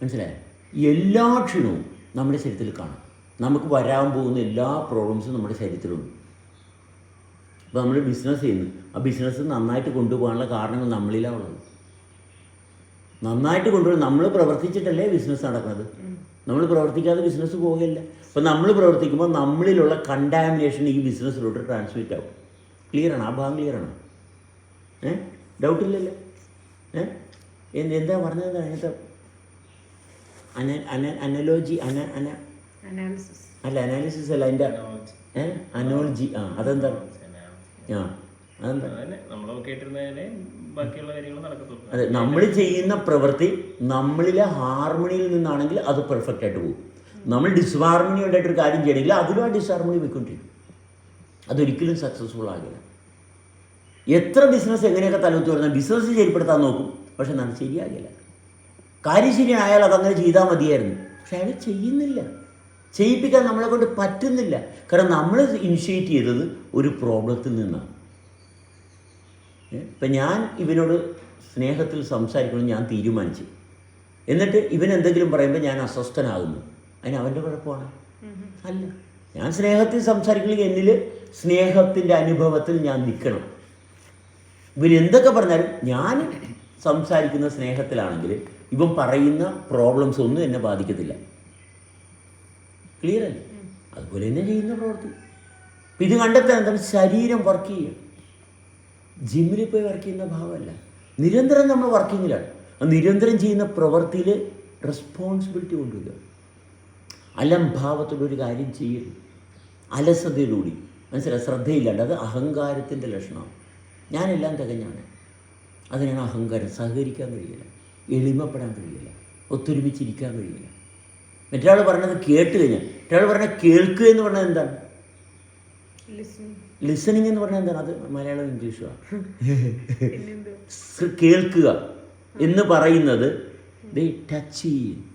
മനസ്സിലായോ? എല്ലാ ക്ഷീണവും നമ്മുടെ ശരീരത്തിൽ കാണാം. നമുക്ക് വരാൻ പോകുന്ന എല്ലാ പ്രോബ്ലംസും നമ്മുടെ ശരീരത്തിലുണ്ട്. അപ്പോൾ നമ്മൾ ബിസിനസ് ചെയ്യുന്നു. ആ ബിസിനസ് നന്നായിട്ട് കൊണ്ടുപോകാനുള്ള കാരണങ്ങൾ നമ്മളിലാണ് ഉള്ളത്. നന്നായിട്ട് കൊണ്ടുപോകും നമ്മൾ പ്രവർത്തിച്ചിട്ടല്ലേ ബിസിനസ് നടക്കുന്നത്. നമ്മൾ പ്രവർത്തിക്കാതെ ബിസിനസ് പോകില്ല അപ്പോൾ നമ്മൾ പ്രവർത്തിക്കുമ്പോൾ നമ്മളിലുള്ള കണ്ടാമിനേഷൻ ഈ ബിസിനസ്സിലോട്ട് ട്രാൻസ്മിറ്റ് ആവും. ക്ലിയറാണ് ആ ഭാഗം ക്ലിയറാണ് ഏ? ഡൗട്ടില്ലല്ലോ ഏ? എന്ത് എന്താ പറഞ്ഞത് അതിനകത്ത്? അന അന അനലോജി അന അന അനാലിസിസ് അല്ല അനാലിസിസ് അല്ല അതിന്റെ അനോളജി ആ അതെന്താ? ആ അതെന്താ? അതെ നമ്മൾ ചെയ്യുന്ന പ്രവൃത്തി നമ്മളിലെ ഹാർമണിയിൽ നിന്നാണെങ്കിൽ അത് പെർഫെക്റ്റ് ആയിട്ട് പോകും. നമ്മൾ ഡിസ്ഹാർമണി ഉണ്ടായിട്ടൊരു കാര്യം ചെയ്യണമെങ്കിൽ അതിലും ആ ഡിസ്ഹാർമണി പോയിക്കൊണ്ടിരിക്കും. അതൊരിക്കലും സക്സസ്ഫുൾ ആകില്ല. എത്ര ബിസിനസ് എങ്ങനെയൊക്കെ തലവത്ത് വരുന്ന ബിസിനസ് ശരിപ്പെടുത്താൻ നോക്കും. പക്ഷെ അത് ശരിയാകില്ല. കാര്യം ശരിയായാൽ അതങ്ങനെ ചെയ്താൽ മതിയായിരുന്നു. പക്ഷെ അയാൾ ചെയ്യുന്നില്ല. ചെയ്യിപ്പിക്കാൻ നമ്മളെ കൊണ്ട് പറ്റുന്നില്ല. കാരണം നമ്മൾ ഇനിഷ്യേറ്റ് ചെയ്തത് ഒരു പ്രോബ്ലത്തിൽ നിന്നാണ്. ഇപ്പം ഞാൻ ഇവനോട് സ്നേഹത്തിൽ സംസാരിക്കണം ഞാൻ തീരുമാനിച്ചു. എന്നിട്ട് ഇവൻ എന്തെങ്കിലും പറയുമ്പോൾ ഞാൻ അസ്വസ്ഥനാകുന്നു. അതിന് അവന്റെ കുഴപ്പമാണ്. അല്ല. ഞാൻ സ്നേഹത്തിൽ സംസാരിക്കണമെങ്കിൽ എന്നിൽ സ്നേഹത്തിന്റെ അനുഭവത്തിൽ ഞാൻ നിൽക്കണം. ഇവൻ എന്തൊക്കെ പറഞ്ഞാലും ഞാൻ സംസാരിക്കുന്ന സ്നേഹത്തിലാണെങ്കിൽ ഇവൻ പറയുന്ന പ്രോബ്ലംസ് ഒന്നും എന്നെ ബാധിക്കത്തില്ല. ക്ലിയർ അല്ലേ? അതുപോലെ തന്നെ ചെയ്യുന്ന പ്രവൃത്തി. അപ്പം ഇത് കണ്ടെത്താൻ എന്താണ് ശരീരം വർക്ക് ചെയ്യുക ജിമ്മിൽ പോയി വർക്ക് ചെയ്യുന്ന ഭാവമല്ല. നിരന്തരം നമ്മൾ വർക്കിങ്ങിലാണ് ആ നിരന്തരം ചെയ്യുന്ന പ്രവൃത്തിയിൽ റെസ്പോൺസിബിലിറ്റി കൊണ്ടുവരിക. അലംഭാവത്തോടെ ഒരു കാര്യം ചെയ്യരുത് അലസതയിലൂടി. മനസ്സിലായി? ശ്രദ്ധയില്ലാണ്ട്. അത് അഹങ്കാരത്തിന്റെ ലക്ഷണമാണ്. ഞാനെല്ലാം തികഞ്ഞാണ്. അതിനാണ് അഹങ്കാരം. സഹകരിക്കാൻ കഴിയില്ല. എളിമപ്പെടാൻ കഴിയില്ല. ഒത്തൊരുമിച്ചിരിക്കാൻ കഴിയില്ല. മറ്റൊരാൾ പറഞ്ഞത് കേട്ട് കഴിഞ്ഞാൽ മറ്റൊരാൾ പറഞ്ഞാൽ കേൾക്കുക എന്ന് പറഞ്ഞാൽ എന്താണ്? ലിസണിങ് എന്ന് പറഞ്ഞാൽ എന്താണ്? അത് മലയാളം ഇംഗ്ലീഷുമാണ് കേൾക്കുക എന്ന് പറയുന്നത് ദേ ടച്ച് ചെയ്യും.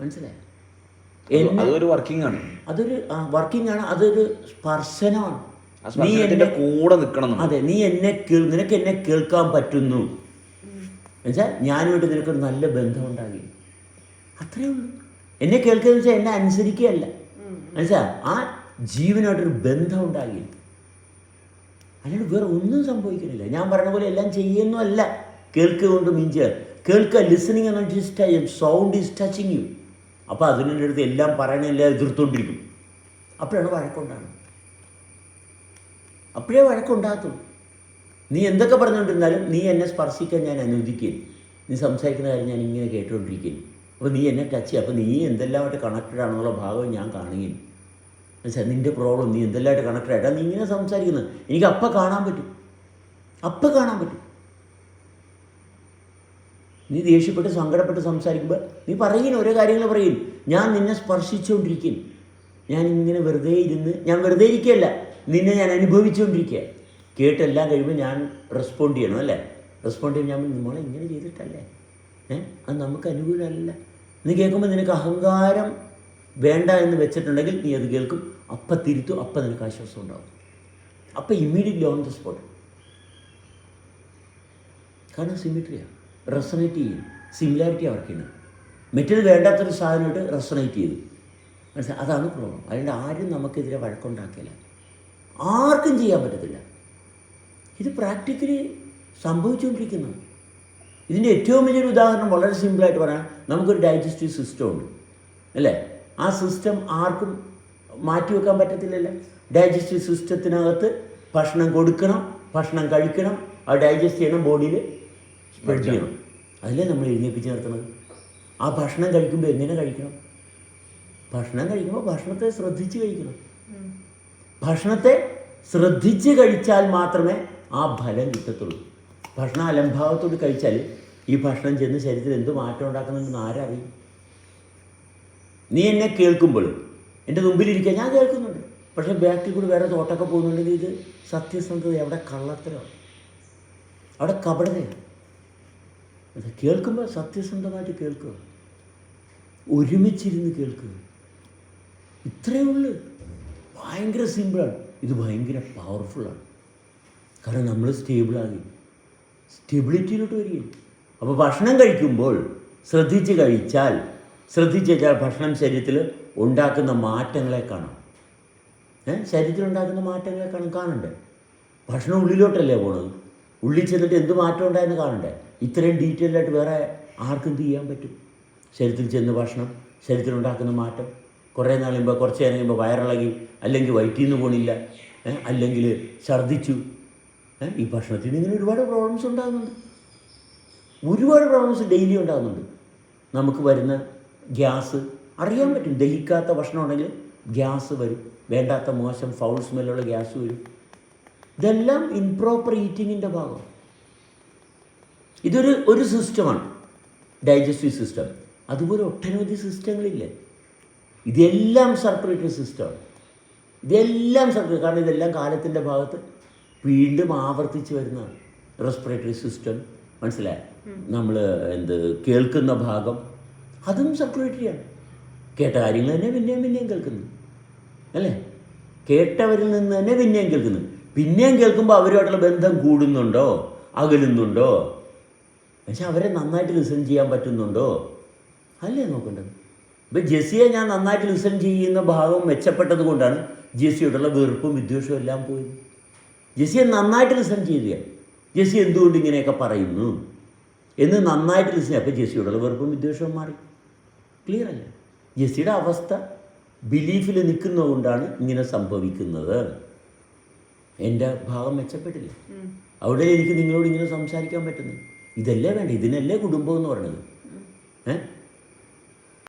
മനസ്സിലായോ? അതൊരു വർക്കിംഗ് ആണ്. അതൊരു വർക്കിംഗ് ആണ്. അതൊരു സ്പർശനമാണ്. നീ എന്റെ കൂടെ നിൽക്കണം. അതെ നീ എന്നെ കേൾ നിനക്ക് എന്നെ കേൾക്കാൻ പറ്റുന്നു. എന്നുവെച്ചാൽ ഞാനുമായിട്ട് നിനക്കൊരു നല്ല ബന്ധം ഉണ്ടാകി. അത്രേ ഉള്ളൂ. എന്നെ കേൾക്കുക വെച്ചാൽ എന്നെ അനുസരിക്കുകയല്ല. എന്നുവെച്ചാൽ ആ ജീവനായിട്ടൊരു ബന്ധം ഉണ്ടാകി. അല്ലാണ്ട് വേറെ ഒന്നും സംഭവിക്കുന്നില്ല. ഞാൻ പറഞ്ഞ പോലെ എല്ലാം ചെയ്യുന്നല്ല കേൾക്കുക കൊണ്ട് മീൻസ് കേൾക്കുക ലിസണിങ് എന്ന് just sound is touching you അപ്പോൾ അതിന്റെ അടുത്ത് എല്ലാം പറയണെല്ലാം എതിർത്തുകൊണ്ടിരിക്കും. അപ്പോഴാണ് വഴക്കുണ്ടാകുന്നത്. അപ്പോഴേ വഴക്കുണ്ടാകത്തുള്ളൂ. നീ എന്തൊക്കെ പറഞ്ഞുകൊണ്ടിരുന്നാലും നീ എന്നെ സ്പർശിക്കാൻ ഞാൻ അനുവദിക്കുകയും നീ സംസാരിക്കുന്ന കാര്യം ഞാൻ ഇങ്ങനെ കേട്ടുകൊണ്ടിരിക്കുകയും അപ്പോൾ നീ എന്നെ ടച്ച് ചെയ്യുക അപ്പോൾ നീ എന്തെല്ലാമായിട്ട് കണക്റ്റഡ് ആണെന്നുള്ള ഭാഗം ഞാൻ കാണുകയും മനസ്സിലായി? നിന്റെ പ്രോബ്ലം നീ എന്തെല്ലാമായിട്ട് കണക്റ്റഡ് ആയിട്ടാണ് നീ ഇങ്ങനെ സംസാരിക്കുന്നത്. എനിക്ക് അപ്പം കാണാൻ പറ്റും. അപ്പം കാണാൻ പറ്റും. നീ ദേഷ്യപ്പെട്ട് സങ്കടപ്പെട്ട് സംസാരിക്കുമ്പോൾ നീ പറയും ഓരോ കാര്യങ്ങൾ പറയും ഞാൻ നിന്നെ സ്പർശിച്ചുകൊണ്ടിരിക്കും ഞാൻ ഇങ്ങനെ വെറുതെ ഇരുന്ന് ഞാൻ വെറുതെ ഇരിക്കുകയല്ല. നിന്നെ ഞാൻ അനുഭവിച്ചുകൊണ്ടിരിക്കുക കേട്ടെല്ലാം കഴിയുമ്പോൾ ഞാൻ റെസ്പോണ്ട് ചെയ്യണം അല്ലേ? റെസ്പോണ്ട് ചെയ്യുമ്പോൾ ഞാൻ നിങ്ങളെ ഇങ്ങനെ ചെയ്തിട്ടല്ലേ? ഏഹ് അത് നമുക്ക് അനുകൂലമല്ല. നീ കേൾക്കുമ്പോൾ നിനക്ക് അഹങ്കാരം വേണ്ട എന്ന് വെച്ചിട്ടുണ്ടെങ്കിൽ നീ അത് കേൾക്കും. അപ്പം തിരുത്തും അപ്പം നിനക്ക് ആശ്വാസം ഉണ്ടാവും. അപ്പം ഇമ്മീഡിയറ്റ്ലി ഓൺ ദ സ്പോട്ട് കാരണം സിമിട്രിയാണ് റെസണേറ്റ് ചെയ്യും. സിമിലാരിറ്റി അവർക്കുണ്ട് മറ്റേത് വേണ്ടാത്തൊരു സാധനമായിട്ട് റെസണേറ്റ് ചെയ്തു മനസ്സിലായി അതാണ് പ്രോബ്ലം അതുകൊണ്ട് ആരും നമുക്കെതിരെ വഴക്കുണ്ടാക്കില്ല ആർക്കും ചെയ്യാൻ പറ്റത്തില്ല. ഇത് പ്രാക്ടിക്കലി സംഭവിച്ചുകൊണ്ടിരിക്കുന്നു. ഇതിന്റെ ഏറ്റവും വലിയൊരു ഉദാഹരണം വളരെ സിമ്പിളായിട്ട് പറയാം. നമുക്കൊരു ഡൈജസ്റ്റീവ് സിസ്റ്റം ഉണ്ട്. അല്ലേ? ആ സിസ്റ്റം ആർക്കും മാറ്റി വെക്കാൻ പറ്റത്തില്ലല്ലോ. ഡൈജസ്റ്റീവ് സിസ്റ്റത്തിനകത്ത് ഭക്ഷണം കൊടുക്കണം ഭക്ഷണം കഴിക്കണം അത് ഡൈജസ്റ്റ് ചെയ്യണം ബോഡിയിൽ സ്പ്രെഡ് ചെയ്യണം. അതിലേ നമ്മൾ എഴുന്നേപ്പിച്ച് നിർത്തുന്നത് ആ ഭക്ഷണം കഴിക്കുമ്പോൾ എങ്ങനെ കഴിക്കണം? ഭക്ഷണം കഴിക്കുമ്പോൾ ഭക്ഷണത്തെ ശ്രദ്ധിച്ച് കഴിക്കണം. ഭക്ഷണത്തെ ശ്രദ്ധിച്ച് കഴിച്ചാൽ മാത്രമേ ആ ഫലം കിട്ടത്തുള്ളൂ. ഭക്ഷണം അലംഭാവത്തോട് കഴിച്ചാൽ ഈ ഭക്ഷണം ചെന്ന് ശരീരത്തിൽ എന്ത് മാറ്റം ഉണ്ടാക്കുന്നുണ്ടെന്ന് ആരറിയും നീ എന്നെ കേൾക്കുമ്പോൾ എന്റെ മുമ്പിലിരിക്കുക ഞാൻ കേൾക്കുന്നുണ്ട്. പക്ഷേ ബാക്കിൽ കൂടി വേറെ തോട്ടൊക്കെ പോകുന്നുണ്ടെങ്കിൽ ഇത് സത്യസന്ധത അവിടെ കള്ളത്തരമാണ്? അവിടെ കപടതയാണ്. അത് കേൾക്കുമ്പോൾ സത്യസന്ധമായിട്ട് കേൾക്കുക. ഒരുമിച്ചിരുന്ന് കേൾക്കുക. ഇത്രയേ ഉള്ളൂ. ഭയങ്കര സിമ്പിളാണ് ഇത് ഭയങ്കര പവർഫുള്ളാണ് കാരണം നമ്മൾ സ്റ്റേബിളാകി സ്റ്റെബിലിറ്റിയിലോട്ട് വരികയും അപ്പോൾ ഭക്ഷണം കഴിക്കുമ്പോൾ ശ്രദ്ധിച്ച് കഴിച്ചാൽ ശ്രദ്ധിച്ച് വെച്ചാൽ ഭക്ഷണം ശരീരത്തിൽ ഉണ്ടാക്കുന്ന മാറ്റങ്ങളെ കാണാം. ഏ? ശരീരത്തിൽ ഉണ്ടാക്കുന്ന മാറ്റങ്ങളെ കാണും കാണണ്ടേ? ഭക്ഷണം ഉള്ളിലോട്ടല്ലേ പോണത്? ഉള്ളിൽ ചെന്നിട്ട് എന്ത് മാറ്റം ഉണ്ടായെന്ന് കാണണ്ടേ? ഇത്രയും ഡീറ്റെയിൽഡായിട്ട് വേറെ ആർക്കും ചെയ്യാൻ പറ്റും? ശരീരത്തിൽ ചെന്ന് ഭക്ഷണം ശരീരത്തിൽ ഉണ്ടാക്കുന്ന മാറ്റം. കുറേ നാൾ കഴിയുമ്പോൾ കുറച്ച് നേരം കഴിയുമ്പോൾ വയറിളകി അല്ലെങ്കിൽ വയറ്റിൽ നിന്ന് പോണില്ല അല്ലെങ്കിൽ ഛർദ്ദിച്ചു. ഈ ഭക്ഷണത്തിൽ ഇങ്ങനെ ഒരുപാട് പ്രോബ്ലംസ് ഉണ്ടാകുന്നുണ്ട്. ഒരുപാട് പ്രോബ്ലംസ് ഡെയിലി ഉണ്ടാകുന്നുണ്ട്. നമുക്ക് വരുന്ന ഗ്യാസ് അറിയാൻ പറ്റും. ദഹിക്കാത്ത ഭക്ഷണം ഉണ്ടെങ്കിൽ ഗ്യാസ് വരും. വേണ്ടാത്ത മോശം ഫൗൾ സ്മെല്ലുള്ള ഗ്യാസ് വരും. ഇതെല്ലാം ഇംപ്രോപ്പർ ഈറ്റിങ്ങിന്റെ ഭാഗം. ഇതൊരു ഒരു സിസ്റ്റമാണ് ഡൈജസ്റ്റീവ് സിസ്റ്റം അതുപോലെ ഒട്ടനവധി സിസ്റ്റങ്ങളില്ലേ ഇതെല്ലാം സർക്കുലേറ്ററി സിസ്റ്റമാണ് ഇതെല്ലാം സർക്കുലേറ്റ് കാരണം ഇതെല്ലാം കാലത്തിന്റെ ഭാഗത്ത് വീണ്ടും ആവർത്തിച്ച് വരുന്നതാണ് റെസ്പിറേറ്ററി സിസ്റ്റം. മനസ്സിലായ? നമ്മൾ എന്ത് കേൾക്കുന്ന ഭാഗം അതും സർക്കുലേറ്ററിയാണ് കേട്ട കാര്യങ്ങൾ തന്നെ പിന്നെയും പിന്നെയും കേൾക്കുന്നു. അല്ലേ? കേട്ടവരിൽ നിന്ന് തന്നെ പിന്നെയും കേൾക്കുന്നു. പിന്നെയും കേൾക്കുമ്പോൾ അവരുമായിട്ടുള്ള ബന്ധം കൂടുന്നുണ്ടോ? അകലുന്നുണ്ടോ? പക്ഷെ അവരെ നന്നായിട്ട് ലിസൺ ചെയ്യാൻ പറ്റുന്നുണ്ടോ? അല്ലേ നോക്കേണ്ടത്? ഇപ്പം ജെസ്സിയെ ഞാൻ നന്നായിട്ട് ലിസൺ ചെയ്യുന്ന ഭാഗം മെച്ചപ്പെട്ടത് കൊണ്ടാണ് ജെസ്സിയോടുള്ള വെറുപ്പും വിദ്വേഷവും എല്ലാം പോയത്. ജെസ്സിയെ നന്നായിട്ട് ലിസൺ ചെയ്യുക ജെസ്സി എന്തുകൊണ്ട് ഇങ്ങനെയൊക്കെ പറയുന്നു? എന്ന് നന്നായിട്ട് ലിസൺ അപ്പോൾ ജെസ്സിയോടുള്ള വെറുപ്പും വിദ്വേഷവും മാറി. ക്ലിയർ അല്ലേ? ജെസ്സിയുടെ അവസ്ഥ ബിലീഫിൽ നിൽക്കുന്നതുകൊണ്ടാണ് ഇങ്ങനെ സംഭവിക്കുന്നത്. എന്റെ ഭാഗം മെച്ചപ്പെട്ടില്ല. അവിടെ എനിക്ക് നിങ്ങളോട് ഇങ്ങനെ സംസാരിക്കാൻ പറ്റുന്നു ഇതല്ലേ വേണ്ട ഇതിനല്ലേ കുടുംബം എന്ന് പറയുന്നത്. ഏഹ്